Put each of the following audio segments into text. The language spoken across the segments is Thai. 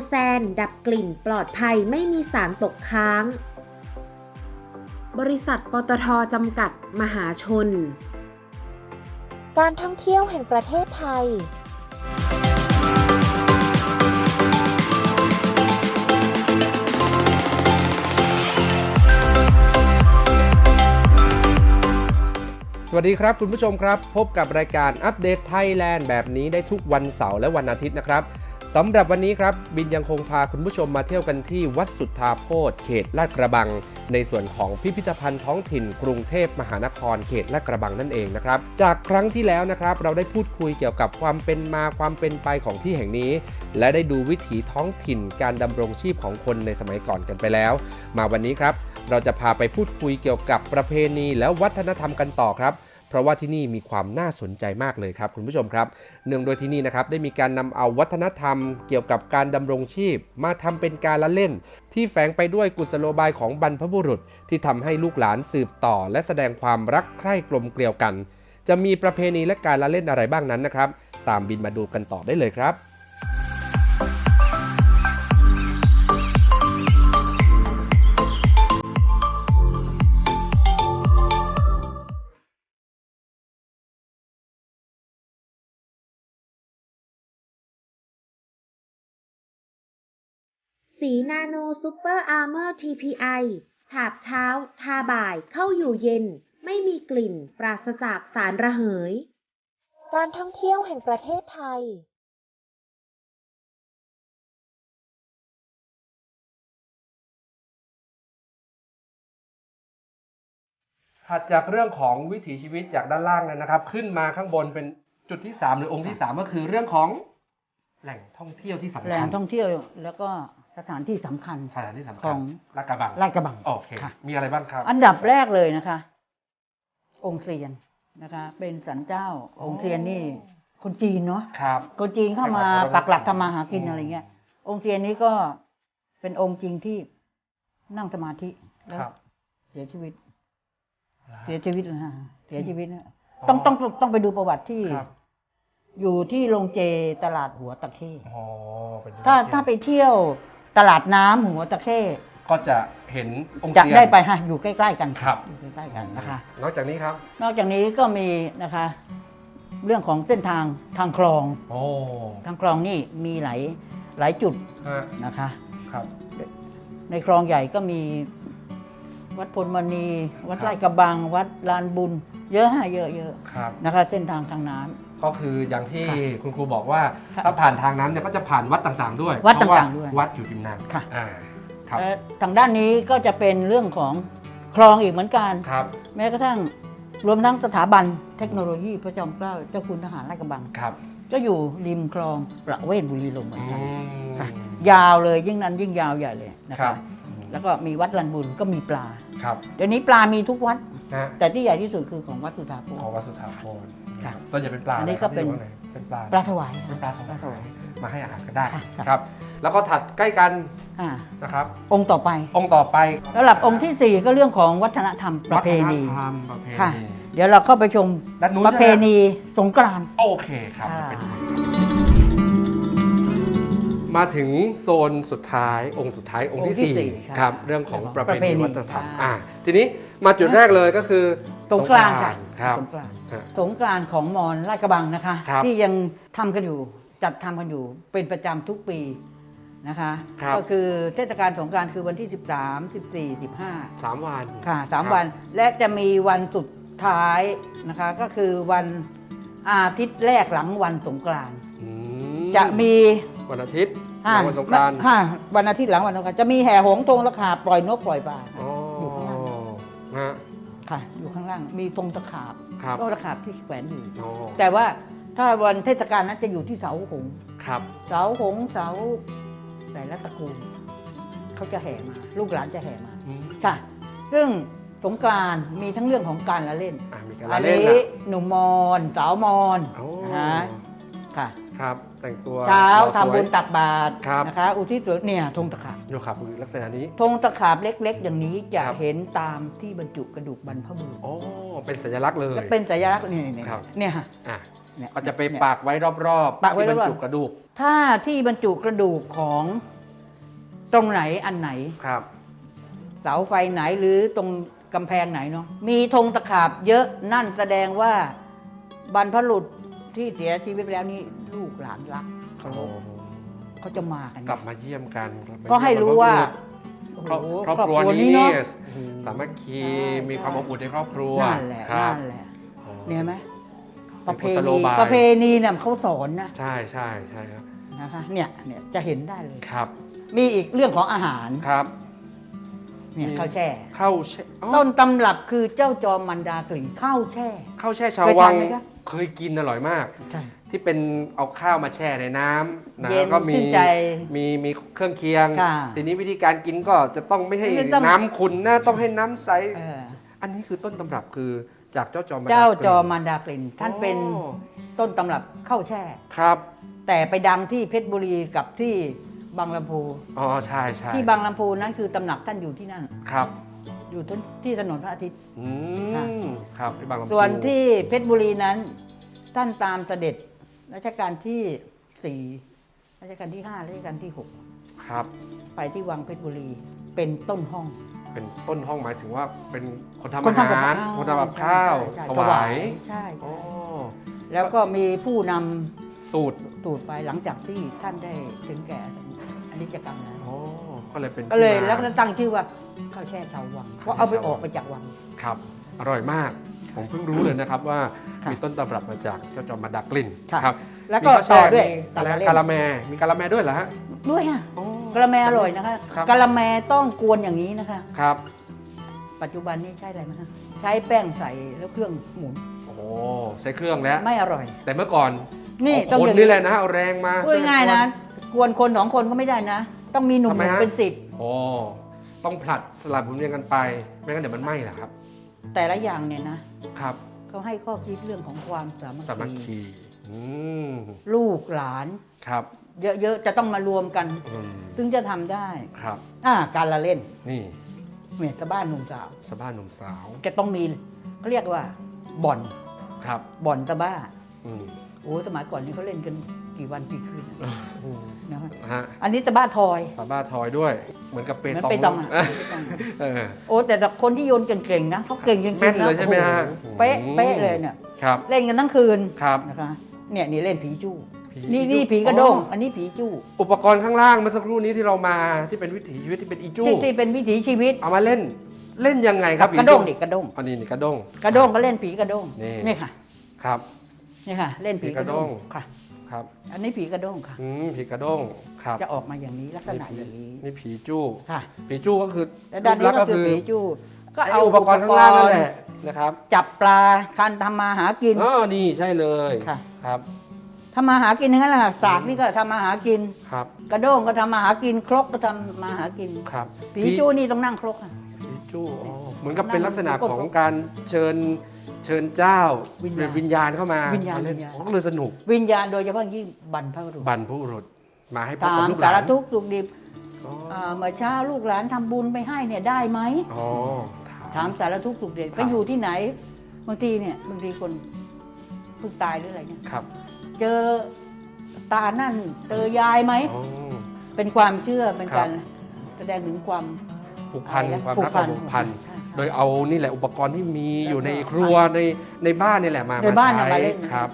TPI Biosan ดับกลิ่นปลอดภัยไม่มีสารตกค้าง บริษัทปตทจำกัดมหาชน การท่องเที่ยวแห่งประเทศไทย สวัสดีครับคุณผู้ชมครับ พบกับรายการอัปเดตไทยแลนด์แบบนี้ได้ทุกวันเสาร์และวันอาทิตย์นะครับ สำหรับวันนี้ครับ บินยังคงพาคุณผู้ชมมาเที่ยวกันที่วัดสุทธาโพธเขตลาดกระบัง ในส่วนของพิพิธภัณฑ์ท้องถิ่น กรุงเทพมหานครเขตลาดกระบังนั่นเองนะครับ จากครั้งที่แล้วนะครับ เราได้พูดคุยเกี่ยวกับความเป็นมาความเป็นไปของที่แห่งนี้ และได้ดูวิถีท้องถิ่นการดำรงชีพของคนในสมัยก่อนกันไปแล้ว มาวันนี้ครับ เราจะพาไปพูดคุยเกี่ยวกับประเพณีและวัฒนธรรมกันต่อครับ เพราะว่าที่นี่มีความน่าสนใจมากเลยครับคุณผู้ชมครับ เนื่องโดยที่นี่นะครับได้มีการนำเอาวัฒนธรรมเกี่ยวกับการดำรงชีพ มาทำเป็นการละเล่น ที่แฝงไปด้วยกุศโลบายของบรรพบุรุษ ที่ทำให้ลูกหลานสืบต่อ และแสดงความรักใคร่กลมเกลียวกัน จะมีประเพณีและการละเล่นอะไรบ้างนั้นนะครับ ตามบินมาดูกันต่อได้เลยครับ สีนาโนซูเปอร์อาร์เมอร์ TPI ฉาบเช้า ทาบ่ายเข้าอยู่เย็น ไม่มีกลิ่น ปราศจากสารระเหย การท่องเที่ยวแห่งประเทศไทยถัดจากเรื่องของวิถีชีวิตจากด้านล่างนะครับ ขึ้นมาข้างบนเป็นจุดที่ 3 หรือองค์ที่ 3 ก็คือเรื่องของแหล่งท่องเที่ยวที่สำคัญแหล่งท่องเที่ยวแล้วก็ สถานที่สำคัญสถานที่สำขคัอญงลาดกระบังลาดกระบัง โอเค ค่ะ มีอะไรบ้างครับ อันดับแรกเลยนะคะ องค์เซียนนะคะ เป็นสันเจ้าองค์เซียนนี่ คนจีนเนาะครับคนจีนเข้ามาให้ความเคารพปักหลักทำมาหากินอืมอะไรเงี้ย องค์เซียนนี้ก็เป็นองค์จริงที่นั่งสมาธิแล้วครับเสียชีวิต เสียชีวิตนะฮะเสียชีวิตนะต้องอ๋อต้องต้องไปดูประวัติที่ ครับอยู่ที่โรงเจตลาดหัวตะเข้อ๋อเป็นถ้าถ้าไปเที่ยว ตลาดน้ำหัวตะเข้ก็จะเห็นองค์จะเซียน ได้ไปฮะอยู่ใกล้ๆกันครับ อยู่ใกล้ๆกันนะคะ นอกจากนี้ครับ นอกจากนี้ก็มีนะคะ เรื่องของเส้นทางทางคลอง โอ้ทางคลองนี่มีหลายหลายจุดฮะนะคะ ครับ ในคลองใหญ่ก็มี วัดพลมณี วัดไร่กระบัง วัดลานบุญ เยอะฮะเยอะเยอะครับ นะคะ เส้นทางทางน้ำ ก็คืออย่างที่ค่ะคุณครูบอกว่าค่ะถ้าผ่านทางน้ำเนี่ยก็จะผ่านวัดต่างๆ ด้วยวัดเพระต่างๆด้วยวัดอยู่ริมน้ำค่ะ อ่าครับและทางด้านนี้ก็จะเป็นเรื่องของคลองอีกเหมือนกัน ครับแม้กระทั่งรวมทั้งสถาบันเทคโนโลยีพระจอมเกล้าเจ้าคุณทหารราชกระบัง ครับก็อยู่ริมคลองประเวศบุรีลมย์เหมือนอืกันมค่ะยาวเลยยิ่งนั้นยิ่งยาวใหญ่เลยนะครัคะบ แล้วก็มีวัดลันบุญก็มีปลา ครับ เดี๋ยวนี้ปลามีทุกวัด นะแต่ที่ใหญ่ที่สุดคือของวัดสุธาโภของวัดสุทธาโพนค่ะส่วนใหญ่เป็นปลาอันนี้ะคก็รับเป็นที่อยู่ข้างในเป็นปลาปลาสวายเป็นปลาสวายสวาย มาให้อาหารกันได้ค่ะค่ะ ครับ แล้วก็ถัดใกล้กันอ่านะครับ องค์ต่อไปองค์ต่อไปสำหรับองค์ที่สี่ก็เรื่องของวัฒนธรรมประเพณี วัฒนธรรมประเพค่ะ ณีเดี๋ยวเราเข้าไปชมด้านนู้นประเพใช่ไหมณีสงกรานต์ โอเคครับค่ะไปดู มาถึงโซนสุดท้ายองค์สุดท้ายองค์ที่องค์ที่สี่สี่ค่ะครับเรื่องของประเพประเพณีณีวัฒนธรรมค่ะอ่าทีนี้มาจุดแรกเลยก็คือสงกรานต์ค่ะ ครับ สงกรานต์ฮะสงกรานต์ของมอญลาดกระบังนะคะ ครับที่ยังทำกันอยู่จัดทำกันอยู่เป็นประจำทุกปีนะคะ ครับ ก็คือเทศกาลสงกรานต์คือวันที่ 13 14 15 สามวันค่ะสามครับวันและจะมีวันสุดท้ายนะคะ ก็คือวันอาทิตย์แรกหลังวันสงกรานต์ อืมจะมี วันอาทิตย์อ่าวันสงกรานต์ค่ะวันอาทิตย์หลังวันสงกรานต์จะมีแห่หงส์ธงระขาบปล่อยนกปล่อยปลาอ๋ออยู่ข้างล่างฮะค่ะ อยู่ข้างล่างมีธงตะขาบครับก็ตะขาบที่แขวนอยู่อ๋อแต่ว่าถ้าวันเทศกาลนั้นจะอยู่ที่เสาหงส์ครับเสาหงส์เสาแต่ละตระกูลเขาจะแห่มา ลูกหลานจะแห่มาอืมค่ะ ซึ่งสงกรานต์มีทั้งเรื่องของการละเล่นอะมีการอัละนเล่นนี้นะหนุ่มมอนสาวมอนโอ้นะค่ะครับ แต่งตัวเช้าหล่อสทำวยบุญตักบาตรครับนะคะ อุทิศส่วนเนี่ยธงตะขาบโยครับคือลักษณะนี้ธงตะขาบเล็ก ๆ อย่างนี้จะครับเห็นตามที่บรรจุกระดูกบรรพบุรุษโอ้เป็นสัญลักษณ์เลยและเป็นสัญลักษณ์นี่นี่ครับเนี่ยค่ะอะเนี่ยก็จะไปเนี่ยปักไว้รอบๆปักไว้ที่บรรรอบๆจุกระดูก ถ้าที่บรรจุกระดูกของตรงไหนอันไหนครับ เสาไฟไหนหรือตรงกำแพงไหนเนาะมีธงตะขาบเยอะนั่นแสดงว่าบรรพบุรุษ ที่เสียชีวิตไปแล้วนี่ลูกหลานรักเคารพเขาจะมากันกลับมาเยี่ยมกัน ก็ให้รู้ว่าครอบโโหครอบครัวนี้เนาะเนี่ยสามัคคีใช่มีความอบอุ่นในครอบครัวนั่นแหละครับนั่นแหละเนี่ยเห็นไหมประเพเป็นกุศโลณีบายประเพณีเนี่ยเขาสอนนะใช่ใช่ใช่ครับนะคะเนี่ยเนี่ยจะเห็นได้เลยครับ มีอีกเรื่องของอาหารครับ เนี่ยมี ข้าวแช่เข้าแช่อ๋อต้นตำรับคือเจ้าจอมมันดากลิ่นข้าวแช่เข้าแช่ชาวเคยวัทางนไหมคะ เคยกินอร่อยมาก ใช่ ที่เป็นเอาข้าวมาแช่ในน้ำนะเย็นก็มีชื่นใจมีมีเครื่องเคียง ค่ะทีนี้วิธีการกินก็จะต้องไม่ให้ไม่ต้อง น้ำขุ่นนะต้องให้น้ำใส เอออันนี้คือต้นตำรับคือจากเจ้าจอมเจ้าดกลิ่นจอมันดากลิ่น ท่านเป็นอ๋อต้นตำรับข้าวแช่ ครับ แต่ไปดังที่เพชรบุรีกับที่ บางลำพูอ๋อใช่ใช่ที่บางลำพูนั้นคือตำหนักท่านอยู่ที่นั่น ครับอยู่ที่ถนนพระอาทิตย์ อืค่ะมครับที่บางลำพูส่วนที่เพชรบุรีนั้น ท่านตามเสด็จรัชกาลที่สี่รัชกาลที่ห้ารัชกาลที่หกครับ ไปที่วังเพชรบุรีเป็นต้นห้อง เป็นต้นห้องหมายถึงว่าเป็นคนทำคนอาทำกับหารข้าวคนทำกับข้าวใช่ถใช่วายใช่อ๋อแล้วก็มีผู้นำสูตรตูดไปหลังจากที่ท่านได้ถึงแก่ อนิจกรรมแล้วอ๋อก็เลยเป็นก็เลยที่มาแล้วก็ตั้งชื่อว่าข้าวแช่ชาววังเพราะเอาไปออกไปจากวัง ครับ อร่อยมาก ผมเพิ่งรู้เลยนะครับว่าค่ะมีต้นตำรับมาจากเจ้าจอมมาดักกลิ่นค่ะ ครับแล้วก็มีข้าแช่ต่อด้วยมีกะละเล่นกะละแมมีกะละแมด้วยเหรอฮะด้วยค่ะอ๋อกะละแมอร่อยนะคะครับ กะละแมต้องกวนอย่างนี้นะคะ ครับ ปัจจุบันนี้ใช้อะไรไหมคะใช้แป้งใส่แล้วเครื่องหมุนโอ้โหใช้เครื่องแล้ว ไม่อร่อย แต่เมื่อก่อน นี่เอาต้องคนอย่างนี่แหละนะเอาแรงมาพูดง่ายๆนะกวนคนสองคนก็ไม่ได้นะ ต้องมีหนุ่มทำไมๆฮะเป็นสิบโอ้ต้องผลัดสลับหมุนเวียนกันไปไม่งั้นเดี๋ยวมันไหม้แหละครับ แต่ละอย่างเนี่ยนะครับเขาให้ข้อคิดเรื่องของความสามัคสามัคคี คีอืมลูกหลาน ครับเยอะๆจะต้องมารวมกัน อืมถึงจะทำได้ ครับ อ่าการละเล่นนี่เนี่ยชาวบ้านหนุ่มสาวชาวบ้านหนุ่มสาวจะต้องมีเขาเรียกว่าบ่อนครับบ่อนตะบ้า อืม โอ้สมัยก่อนนี่เขาเล่นกันกี่วันกี่คืนนะครับฮะอันนี้ตะบ้าทอยสาบ้าทอยด้วย เหมือนกับเปเหมือนตองไปตองอะเออ โอ้แต่แต่คนที่โยนเก่งๆนะเขาเก่งจริงๆนะแม่นเลยใช่ไหมฮะ โอ้โเป๊ะอืมเป๊ะเลยเนี่ยครับเล่นกันทั้งคืนครับนะคะ เนี่ยนี่เล่นผีจู้ผีนี่จู้นี่ผีกระด้งอ๋ออัอันนี้ผีจู้อุปกรณ์ข้างล่างเมื่อสักครู่นี้ที่เรามาที่เป็นวิถีชีวิตที่เป็นอีจู้ที่ที่เป็นวิถีชีวิตเอามาเล่นเล่นยังไงคกัรับบกระด้งดิผีกระด้งอันนี้นี่กระด้ง กระด้งก็เล่นผีกระด้งนี่ นี่ค่ะ ครับ นี่ค่ะ เล่นผีกระด้งผีกระด้งค่ะ ครับอันนี้ผีกระด้งค่ะ อืมผีกระด้งครับจะออกมาอย่างนี้ลักษณะอย่างนี้นี่ผีจู้ค่ะผีจู้ก็คือและด้านนี้ก็คือผีจู้ก็ไอ้เอาอุปกรณ์ข้างล่างนั่นแหละนะครับจับปลาการทำมาหากิน อ๋อนี่ใช่เลยค่ะ ครับทำมาหากินทั้งนั้นแหละค่ะสากนี่ก็ทำมาหากิน ครับกระด้งก็ทำมาหากินครกก็ทำมาหากินครับผีจู้นี่ต้องนั่งครกค่ะ ผีจู้อ๋อเหมือนกับเป็นนั่งลักษณะกดของการเชิญเชิญเจ้าวิญญาณวิญญาณเข้ามาวิญญาณเล่นวิญญาณอ๋อก็เลยสนุกวิญญาณโดยเฉพาะยิ่งบรรพบุรุษบรรพบุรุษมาให้พบถากับมลูกหสาลารนทุกข์สุขดิบอ๋ออ่าเมื่อเช้าลูกหลานทำบุญไปให้เนี่ยได้ไหม อ๋อถามสารทุกข์สุขดิบครับไปอยู่ที่ไหนบางทีเนี่ยบางทีคนเพิ่งตายหรืออะไรเนี่ยครับเจอตานั่นเจอยายไหม อ๋อ เป็นความเชื่อเป็นครับ การแสดงถึงความผูกพันอะไรนะความผูกรักพัความนผูกพัน ใช่ โดยเอานี่แหละอุปกรณ์ที่มีอยู่แล้วก็ในครัวในในบ้านนี่แหละมาในบ้านใช้น่ะมาเล่นครับ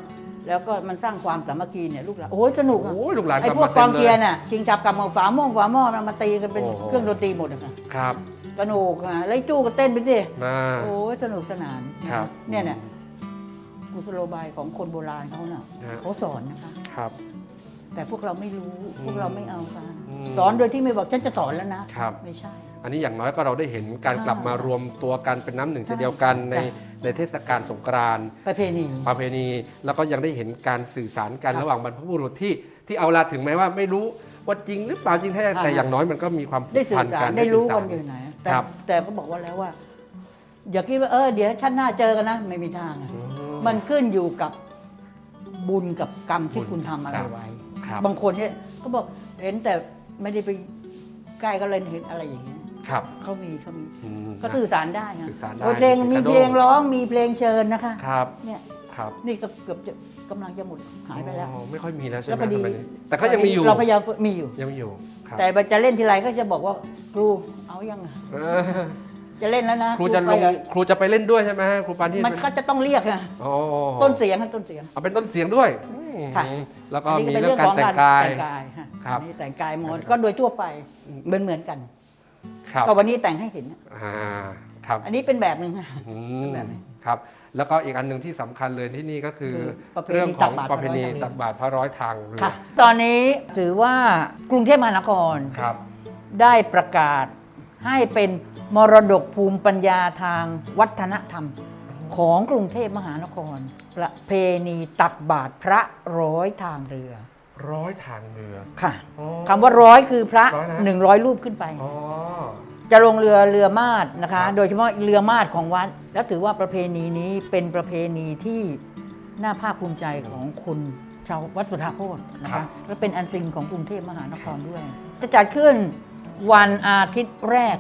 แล้วก็มันสร้างความสามัคคีเนี่ยลูกหลานโอ้ยสนุกอะโอ้ยลูกหลานไอ้ลับพวกมากองต็มลเชียร์น่ะชิงจับกับหมอฝาม่วงฝาหม้อมันมาตีกันเป็นโอ้โหเครื่องดนตรีหมดอะค่ะครับสนุกอะแล้วไอ้จู้ก็เต้นไปสิมาโอ้ยสนุกสนานครับเนี่ยเนี่ยกุศโลบายของคนโบราณเขาเน่ะฮะเขาสอนนะคะครับ แต่พวกเราไม่รู้อืมพวกเราไม่เอากันอืมสอนโดยที่ไม่บอกฉันจะสอนแล้วนะครับไม่ใช่ อันนี้อย่างน้อยก็เราได้เห็นการใช่กลับมารวมตัวกันเป็นน้ำหนึ่งใจใช่เดียวกันในใช่ในเทศกาลสงกรานต์ประเพณี ประเพณี แล้วก็ยังได้เห็นการสื่อสารกันครับระหว่างบรรพบุรุษที่ที่เอาละถึงแม้ว่าไม่รู้ว่าจริงหรือเปล่าจริงแท้อ่าแต่อย่างน้อยมันก็มีความผูได้กสื่พัอนสากัรนได้รู้สื่กัสานอยู่ไหนแต่ครับแต่ก็บอกว่าแล้วว่า อย่าคิดว่าเออเดี๋ยวชาติหน้าเจอกันนะไม่มีทางอะอืมันขึ้นอยู่กับบุญกับกรรมที่บุญคุณทำอะไรครับไว้ครับบางคนเนี่ยเขาบอกเห็นแต่ไม่ได้ไปใกล้ก็เลยเห็นอะไรอย่างเงี้ย ครับ เขามีเขามีอืมก็สื่อสารได้นะสื่อสารได้โอ้ยเพลงมีมีกระโดดเพลงร้องมีเพลงเชิญนะคะ ครับ เนี่ยครับนี่ก็เกือบจะกำลังจะหมดหายไปแล้ว อ๋อไม่ค่อยมีแล้วใช่แล้วไหมพอดี สมัยนี้แต่ก็ยังมีอยู่ เราพยายามฝึกมีอยู่ ยังมีอยู่ ครับแต่จะเล่นทีไรก็จะบอกว่าครูเอายังอะเออจะเล่นแล้วนะครูจะลง ไปเยครูจะไปเล่นด้วยใช่ไหมครูปานี่มันก็จะต้องเรียกนะอ๋อต้นเสียงค่ะต้นเสียง เอาเป็นต้นเสียงด้วยค่ะ อืมแล้วก็อันมีนี้เรื่องการแต่งกาย แต่งกายฮะครับ อันนี่แต่งกายหมดก็โดยทั่วไปเหมือนเหมือนกัน ครับ ก็วันนี้แต่งให้เห็นนะอ่าครับอันนี้เป็นแบบหนึ่งค่ะ อืเป็นมแบบนี้ครับ แล้วก็อีกอันหนึ่งที่สำคัญเลยที่นี่ก็คือคือประเพณีเรื่องของตักบาตรประเพณีพระร้อยทางเรือ ตักบาตรพระร้อยทางเรือค่ะ ตอนนี้ถือว่ากรุงเทพมหานคร ครับ ได้ประกาศให้เป็นมรดกภูมิปัญญาทางวัฒนธรรม ของกรุงเทพมหานคร ประเพณีตักบาตรพระร้อยทางเรือ ร้อยทางเรือ ค่ะอ๋อคำว่าร้อยคือพระร้อยนะ หนึ่งร้อยรูปขึ้นไป อ๋อ จะลงเรือเรือมาดนะคะครับโดยเฉพาะเรือมาดของวัด แล้วถือว่าประเพณีนี้เป็นประเพณีที่น่าภาคภูมิใจของคุณชาววัดสุทธาโพธนะคะและเป็นอันซิงของกรุงเทพมหานครด้วย จะจัดขึ้นวันอาทิตย์แรก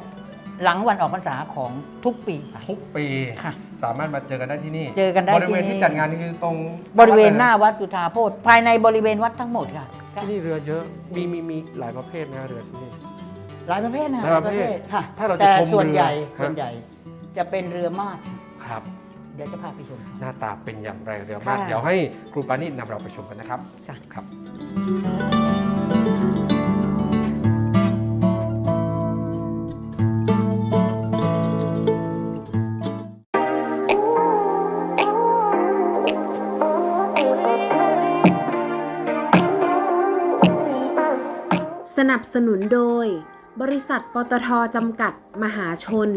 หลังวันออกพรรษาของทุกปีค่ะ ทุกปี ค่ะสามารถมาเจอกันได้ที่นี่เจอกันได้บริเวณที่นี่ที่ จัดงานนี่คือตรงบริเวณหน้าวัดสุทธาโพธภายในบริเวณวัดทั้งหมดค่ะ ที่นี่เรือเยอะ มีมีมีหลายประเภทนะเรือที่นี่ หลายประเภทนะหลายประเภทค่ะถ้าเราจะแต่ชมส่วนใหญ่เรือส่วนใหญ่ จะเป็นเรือมาดครับ เดี๋ยวจะพาไปชม หน้าตาเป็นอย่างไรเรือมากค่ะ เดี๋ยวให้ครูปานิชนำเราไปชมกันนะครับค่ะครับ สนุนโดย บริษัทปตทจำกัดมหาชน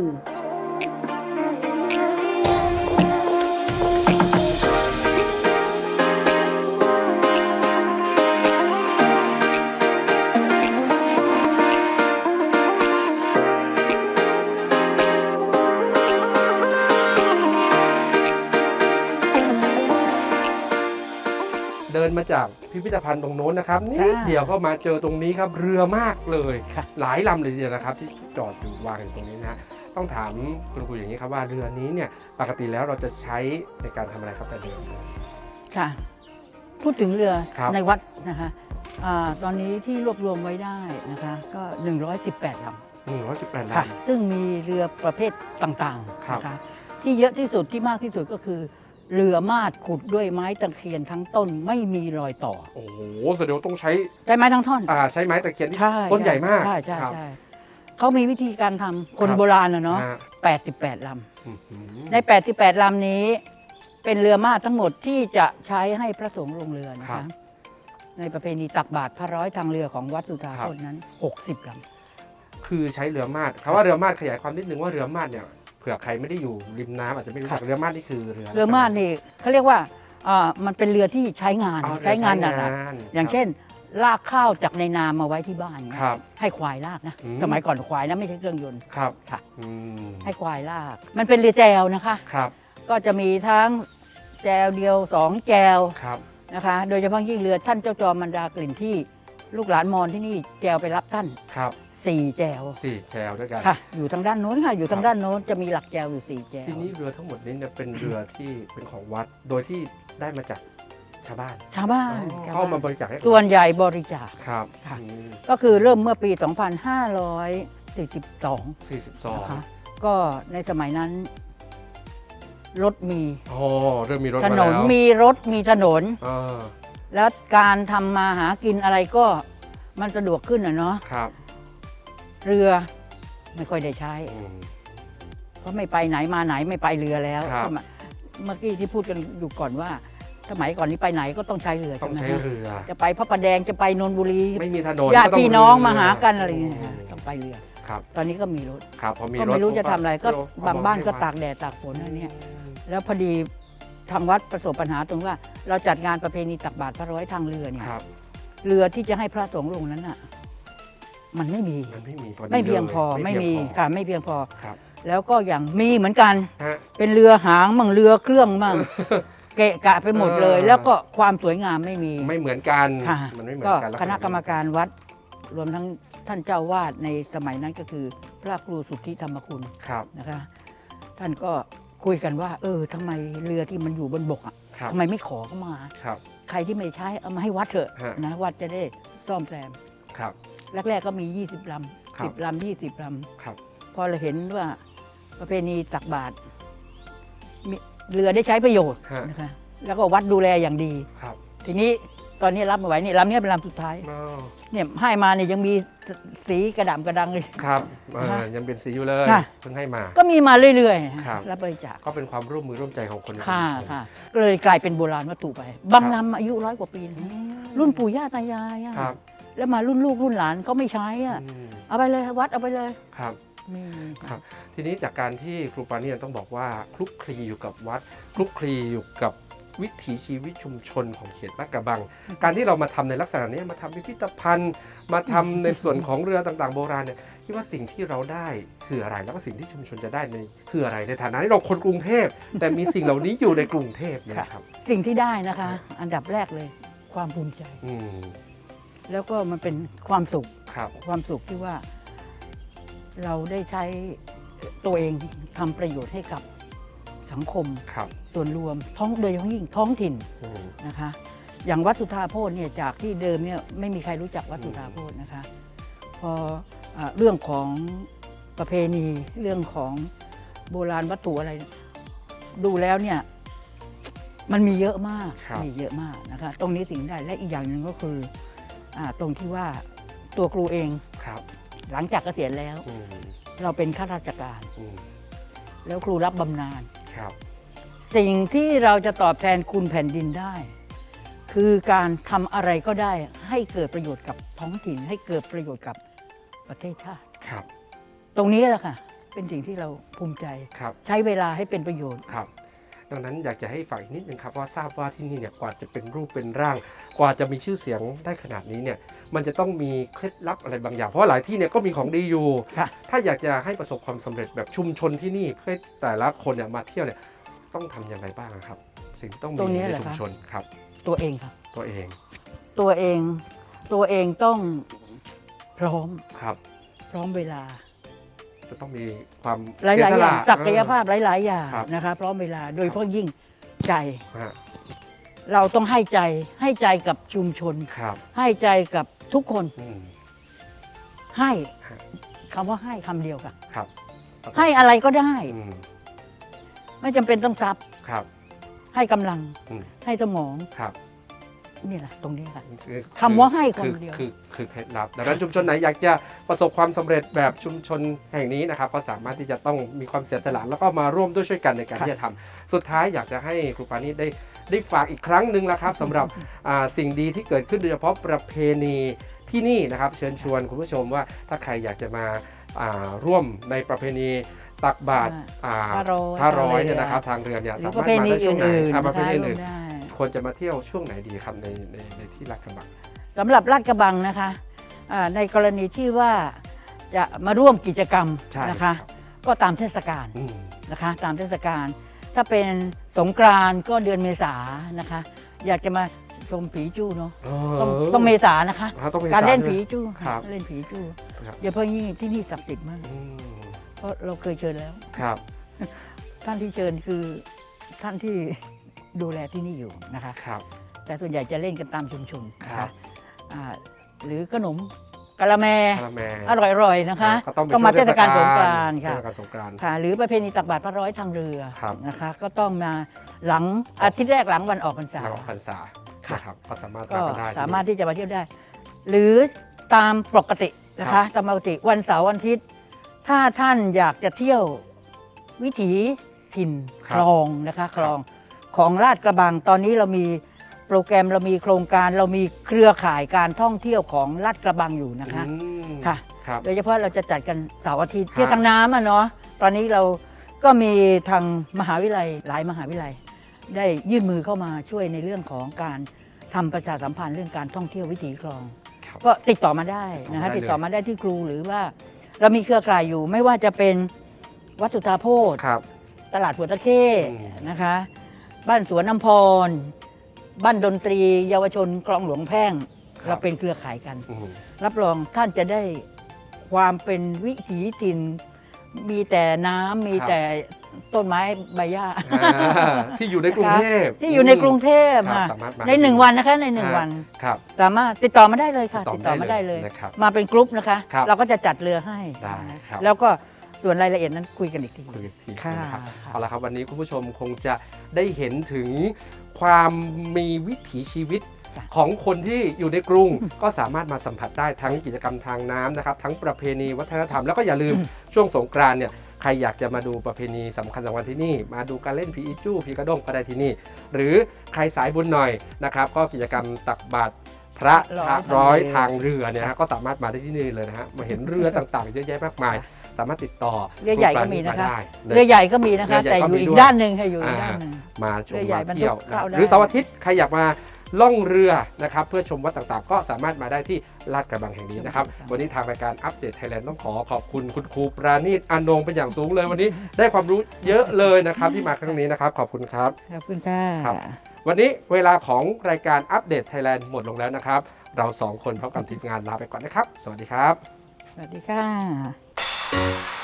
มาจากพิพิธภัณฑ์ตรงโน้นนะครับนี่ค่ะเดี๋ยวก็มาเจอตรงนี้ครับเรือมากเลยค่ะหลายลำเลยทีเดียวนะครับ ที่จอดอยู่วางอยู่ตรงนี้นะฮะต้องถามคุณครูอย่างนี้ครับว่าเรือนี้เนี่ยปกติแล้วเราจะใช้ในการทำอะไรครับแต่เรือค่ะ พูดถึงเรือครับในวัดนะคะอาตอนนี้ที่รวบรวมไว้ได้นะคะก็ 118ลหนึ่งร้อยสิบแปดำค่ะลำซึ่งมีเรือประเภทต่างครับๆนะคะที่เยอะที่สุดที่มากที่สุดก็คือ เรือมาดขุดด้วยไม้ตะเคียนทั้งต้นไม่มีรอยต่อโอ้โหแสดงว่าต้องใช้ใช้ไม้ทั้งท่อน อ่าใช้ไม้ตะเคียนที่ใช่ต้นใหญ่มากใช่ใช่ครับ ใช่เขามีวิธีการทำคนครับ โบราณนะเนาะฮะ88ลอื้อหือำใน 88 ลำนี้ เป็นเรือมาดทั้งหมดที่จะใช้ให้พระสงฆ์ลงเรือนะครัคะบในประเพณีตักบาตรพระร้อยทางเรือของวัดสุทธาครับโพนนั้น 60 ลำ คือใช้เรือมาดคำว่าเรือมาดขยายความนิดนึงว่าเรือมาดเนี่ย เผื่อใครไม่ได้อยู่ริมน้ำอาจจะไม่รู้จักค่ะเรือมาดนี่คือเรือเรือมาดนี่เขาเรียกว่าอ่ามันเป็นเรือที่ใช้งานอ๋อเรือใช้งานหนักใช้ๆอย่างเช่น ลากข้าวจากในนามาไว้ที่บ้านเนี่ยครับ ให้ควายลากนะ อืม สมัยก่อนควายนะไม่ใช่เครื่องยนต์ ครับค่ะ อืมให้ควายลาก มันเป็นเรือแจวนะคะ ครับก็จะมีทั้งแจวเดียวสองแจวครับนะคะ โดยเฉพาะยิ่งเรือท่านเจ้าจอมมันดากลิ่นที่ลูกหลานมอญที่นี่แจวไปรับท่าน ครับ สี่แจวสี่แจวด้วยกันค่ะ อยู่ทางด้านโน้นค่ะ อยู่ทางครับด้านโน้นจะมีหลักแจวอยู่สี่แจวทีนี้เรือทั้งหมดนี้เนี่ยเป็นเรือที่เป็นของวัดโดยที่ได้มาจากชาวบ้านชาวบ้านอ๋อชาวเข้ามาบ้านบริจาคให้กับส่วนใหญ่บริจาคครับค่ะอืมก็คือเริ่มเมื่อปี 2542สี่สิบสองนะคะก็ในสมัยนั้น รถมีโอ้เริ่มมีรถถมานแล้นวมีรถมีถนนอ่าแล้วการทำมาหากินอะไรก็มันสะดวกขึ้นอะเนาะครับ เรือไม่ค่อยได้ใช้ อืม เพราะไม่ไปไหนมาไหนไม่ไปเรือแล้วครับสมัยเมื่อกี้ที่พูดกันอยู่ก่อนว่าสมัยก่อนนี้ไปไหนก็ต้องใช้เรือต้อใช่งไหมใช้ฮะเรือ จะไปพระประแดงจะไปนนทบุรีไม่มีถนนญาติก็ต้พี่น้องเรืมาหากันอะไรอย่างเงี้ยมต้องไปเรือ ครับตอนนี้ก็มีรถ ครับพอมีก็รถไม่รู้จะปุ๊ทำอะไรก็เอบางบ้านก็ให้ตากแดดตากฝนอะไรเนี่ยแล้วพอดีทางวัดประสบปัญหาตรงว่า เราจัดงานประเพณีตักบาตรพระร้อยทางเรือเนี่ยครับ เรือที่จะให้พระสงฆ์ลงนั้นอะ มันไม่มี มันไม่มีพอดีไม่เพียงพอลไม่มีเพียงพอค่ะไม่เพียงพอ ครับแล้วก็อย่างมีเหมือนกัน ฮะ เป็นเรือหางมั่งเรือเครื่องมั่งเกะกะไปหมดเลย เออ แล้วก็ความสวยงามไม่มีไม่เหมือนกันค่ะมันไม่เหมือก็นกันลัษคณณะกรรมการวัด รวมทั้งท่านเจ้าวาดในสมัยนั้นก็คือ พระครูสุทธิธรรมคุณครับนะคะ ท่านก็คุยกันว่า เออทำไมเรือที่มันอยู่บนบกอะครับทำไมไม่ขอเข้ามา ครับ ใครที่ไม่ใช้เอามาให้วัดเถอะฮะ นะวัดจะได้ซ่อมแซม ครับ แรกๆก็มี 20ลครัำบ10ลำ20ลครับำพอเราเห็นว่าประเพณีตักบาตรมีเรือได้ใช้ประโยชน์ฮะ นะคะแล้วก็วัดดูแลอย่างดี ครับทีนี้ตอนนี้รับไม่ไหวนี่ลำนี้เป็นลำสุดท้ายอ้าวเนี่ยให้มาเนี่ยยังมีสีกระด่ำกระดังเลย ครับเอ่อฮะยังเป็นสีอยู่เลยค่ะ เพิ่งให้มา ก็มีมาเรื่อยครับๆรับบริจาคก็เป็นความร่วมมือร่วมใจของคนในค่ะชุมชน ค่ะก็เลยกลายเป็นโบราณวัตถุไป บางลำอายุร้อยกว่าปีนะอืมรุ่นปู่ย่าตายายอะครับ แล้วมารุ่นลูกรุ่นหลานเขาไม่ใช้อะอืมเอาไปเลยวัดเอาไปเลยครับมีครับ ทีนี้จากการที่ครูปาเนี่ยต้องบอกว่าคลุกคลีอยู่กับวัด คลุกคลีอยู่กับวิถีชีวิตชุมชนของเขตลาดกระบัง การที่เรามาทำในลักษณะนี้มาทำพิพิธภัณฑ์ มาทำในส่วนของเรือต่างๆ โบราณเนี่ยคิดว่าสิ่งที่เราได้คืออะไรแล้วก็สิ่งที่ชุมชนจะได้ในคืออะไรในฐานะที่เราคนกรุงเทพ แต่มีสิ่งเหล่านี้อยู่ในกรุงเทพเนี่ยนะครับ สิ่งที่ได้นะคะ อันดับแรกเลยความภูมิใจอืม แล้วก็มันเป็นความสุขครับความสุขที่ว่า เราได้ใช้ตัวเองทำประโยชน์ให้กับสังคม ครับส่วนรวมท้องโดยเฉพาะยิ่งท้องถิ่นอืม นะคะ อย่างวัดสุธาโพธเนี่ยจากที่เดิมเนี่ยไม่มีใครรู้จักวัดสุธาโพธนะคะ พออาเรื่องของประเพณีเรื่องของโบราณวัตถุอะไร ดูแล้วเนี่ยมันมีเยอะมากครับ มีเยอะมากนะคะ ตรงนี้สิ่งได้และอีกอย่างหนึ่งก็คือ อาตรงที่ว่าตัวครูเองครับหลังจากเกษียณแล้ว อืมเราเป็นข้าราชการ อืมแล้วครูรับบำนาญครับสิ่งที่เราจะตอบแทนคุณแผ่นดินได้ คือการทำอะไรก็ได้ให้เกิดประโยชน์กับท้องถิ่น ให้เกิดประโยชน์กับประเทศชาติ ครับตรงนี้แหละค่ะ เป็นสิ่งที่เราภูมิใจ ครับใช้เวลาให้เป็นประโยชน์ ครับ ดังนั้นอยากจะให้ฝากอีกนิดนึงครับว่าทราบว่าที่นี่เนี่ยกว่าจะเป็นรูปเป็นร่าง กว่าจะมีชื่อเสียงได้ขนาดนี้เนี่ยมันจะต้องมีเคล็ดลับอะไรบางอย่าง เพราะว่าหลายที่เนี่ยก็มีของดีอยู่ ค่ะ ถ้าอยากจะให้ประสบความสำเร็จแบบชุมชนที่นี่เพื่อให้แต่ละคนเนี่ยมาเที่ยวเนี่ยต้องทำอย่างไรบ้างครับ สิ่งที่ต้องมีตรงนี้ในเหรอชุมคะ ชนครับ ตัวเองค่ะตัวเองตัวเองตัวเองต้องพร้อมครับ พร้อมเวลา จะต้องมีความหลายเสีๆสอละย่างศักยภาพหลาย ๆ อย่างครับ นะคะพร้อมเวลาโดยเฉพาะยิ่งใจ เออฮะเราต้องให้ใจให้ใจกับชุมชน ครับให้ใจกับทุกคนอืม ให้ฮะคำว่าให้คำเดียวค่ะ ครับให้อะไรก็ได้ อืมไม่จำเป็นต้องทรัพย์ ครับให้กำลัง อืมให้สมอง ครับ นี่แหละตรงนี้ค่ะคือคำว่าให้คือคนเดียว คือคือเคล็ดลับดังนั้นชุมชนไหนอยากจะประสบความสำเร็จแบบชุมชนแห่งนี้นะครับ ก็สามารถที่จะต้องมีความเสียสละแล้วก็มาร่วมด้วยช่วยกันในการค่ะที่จะทำสุดท้ายอยากจะให้ครูปานีได้ได้ฝากอีกครั้งหนึ่งแล้วครับสำหรับอ่าสิ่งดีที่เกิดขึ้นโดยเฉพาะประเพณีที่นี่นะครับ เชิญชวนคุณผู้ชมว่าถ้าใครอยากจะมาอ่าร่วมในประเพณีตักบาตรอ่าพระร้อยพระร้อยทางเรือเนี่ยนะครับทางเรือเนี่ยหรืสาอปมารระถเพมาณีได้ช่วงไหนอื่นอ่าๆประเพณีนะคะอื่นร่วมได้ ควรจะมาเที่ยวช่วงไหนดีครับในในในที่ลาดกระบังสำหรับลาดกระบังนะคะอ่าในกรณีที่ว่าจะมาร่วมกิจกรรมใช่นะครัคะบก็ตามเทศกาลอืมนะคะ ตามเทศกาลถ้าเป็นสงกรานต์ก็เดือนเมษานะคะ อยากจะมาชมผีจู้เนาะต้องต้องเมษานะคะอ่ต้องมษการเล่นใช่ไหมผีจู้ครับเล่นผีจู้ครับเดี๋ยวเพราะยิ่งที่นี่ศักดิ์สิทธิ์มากอืมเพราะเราเคยเชิญแล้วครับ ท่านที่เชิญคือท่านที่ ดูแลที่นี่อยู่นะคะครับแต่ส่วนใหญ่จะเล่นกันตามชุมชนนะครัคะบ อ่าหรือขนมกะละแมคาราแมอร่อยๆนะคะ ก็ต้องเป็นต้องมาช่วเทศกาลสงกรานต์เทค่ะศกาลสงกรานต์ ค่ะหรือประเพณีตักบาตรพระร้อยทางเรือครับ นะคะ ก็ต้องมาหลังอาทิตย์แรกหลังวันออกพรรษาหลังออกพรรษาค่ะ นะครับก็สามารถก็มากันได้สามารถที่จะมาเที่ยวได้ หรือตามปกตินะคะตามปกติวันเสาร์วันอาทิตย์ ถ้าท่านอยากจะเที่ยววิถีถิ่นคลองนะคะคลอง ของลาดกระบังตอนนี้เรามีโปรแกรมเรามีโครงการเรามีเครือข่ายการท่องเที่ยวของลาดกระบังอยู่นะคะอืมค่ะ ครับ โดยเฉพาะเราจะจัดกันเสาร์อาทิตย์ฮะ เที่ยวทางน้ำอะเนาะตอนนี้เราก็มีทางมหาวิทยาลัยหลายมหาวิทยาลัย ได้ยื่นมือเข้ามาช่วยในเรื่องของการทำประชาสัมพันธ์เรื่องการท่องเที่ยววิถีคลอง ครับ ก็ติดต่อมาได้นะคะติติดดต่ต่ออมามาได้ ได้ที่ครูหรือว่า เรามีเครือข่ายอยู่ไม่ว่าจะเป็นวัดสุทธาโพธครับ ตลาดหัวตะเข้อืม นะคะ บ้านสวนน้ำพร บ้านดนตรีเยาวชนคลองหลวงแพ่งเราเป็นเครือข่ายกัน อืมรับรองท่านจะได้ความเป็นวิถีถิ่น มีแต่น้ำมีครับแต่ต้นไม้ใบหญ้า อ่าที่อยู่ในกรุงเทพที่อยู่ในกรุงเทพครับค่ะสามารถมาในหนึ่งวันนะคะในหนึ่งอ่าวัน ครับสามารถติดต่อมาได้เลยค่ะ ติติดดต่ต่ออมามาได้ได้เลเลยยนะครับ มาเป็นกรุ๊ปนะคะ ครับเราก็จะจัดเรือให้ได้ครับ แล้วก็ ส่วนรายละเอียดนั้นคุยกันอีกที คุยอีกทีค่ะนะครับค่ะเอาละครับวันนี้คุณผู้ชมคงจะได้เห็นถึงความมีวิถีชีวิตจ้ะของคนที่อยู่ในกรุง ก็สามารถมาสัมผัสได้ทั้งกิจกรรมทางน้ำนะครับ ทั้งประเพณีวัฒนธรรมแล้วก็อย่าลืมช่วงสงกรานต์เนี่ยใครอยากจะมาดูประเพณีสำคัญสำคัญที่นี่ มาดูการเล่นผีอีจู้ผีกระด้งก็ได้ที่นี่ หรือใครสายบุญหน่อยนะครับ ก็กิจกรรมตักบาตรพระร้อยพระร้อยทาทางงเรือเรือเนี่ยนะฮะก็สามารถมาได้ที่นี่เลยนะฮะมาเห็นเรือต่างๆเยอะแยะมากมาย สามารถติดต่อเรือใหญ่ก็มีนะคะได้เรือใหญ่ก็มีนะคะเรือใหญ่แต่ก็อมียู่อีด้กวยด้านหนึ่งค่ะอยู่อีกอ่าด้านหนึ่ง มาชมเรือใหญ่มาเที่ยวบรรทุกเข้านะได้หรือเสาร์อาทิตย์ใครอยากมาล่องเรือนะครับเพื่อชมวัดต่างๆ ก็สามารถมาได้ที่ลาดกระบังแห่งนี้นะครับครับวันนี้ทางรายการอัปเดตไทยแลนด์ต้องขอขอบคุณคุณครูปราณีตอานงเป็นอย่างสูงเลย วันนี้ได้ความรู้เยอะเลยนะครับที่มาครั้งนี้นะครับ ขอบคุณครับขอบคุณค่ะครับวันนี้เวลาของรายการอัปเดตไทยแลนด์หมดลงแล้วนะครับ เราสองคนพร้อมกับทีมงานลาไปก่อนนะครับ สวัสดีครับ สวัสดีค่ะ you